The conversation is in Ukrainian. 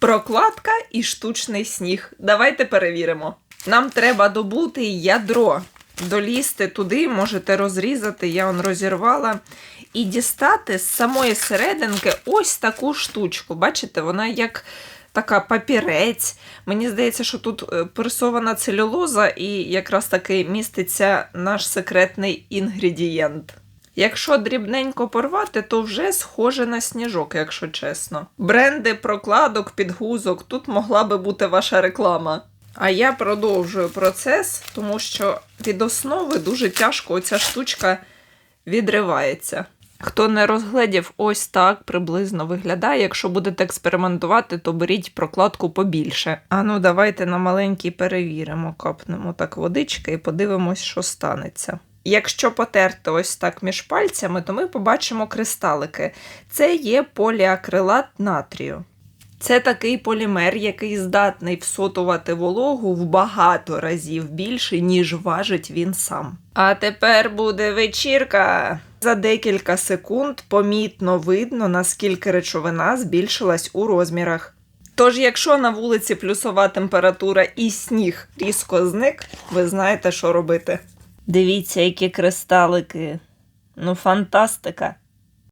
Прокладка і штучний сніг. Давайте перевіримо. Нам треба добути ядро. Долізти туди, можете розрізати, я он розірвала. І дістати з самої серединки ось таку штучку. Бачите, вона як така папірець. Мені здається, що тут е, пресована целюлоза і якраз таки міститься наш секретний інгредієнт. Якщо дрібненько порвати, то вже схоже на сніжок, якщо чесно. Бренди прокладок, підгузок, тут могла би бути ваша реклама. А я продовжую процес, тому що від основи дуже тяжко оця штучка відривається. Хто не розглядів, ось так приблизно виглядає. Якщо будете експериментувати, то беріть прокладку побільше. А ну, давайте на маленький перевіримо, капнемо так водички і подивимось, що станеться. Якщо потерти ось так між пальцями, то ми побачимо кристалики. Це є поліакрилат натрію. Це такий полімер, який здатний всотувати вологу в багато разів більше, ніж важить він сам. А тепер буде вечірка. За декілька секунд помітно видно, наскільки речовина збільшилась у розмірах. Тож, якщо на вулиці плюсова температура і сніг різко зник, ви знаєте, що робити. Дивіться, які кристалики. Ну, фантастика.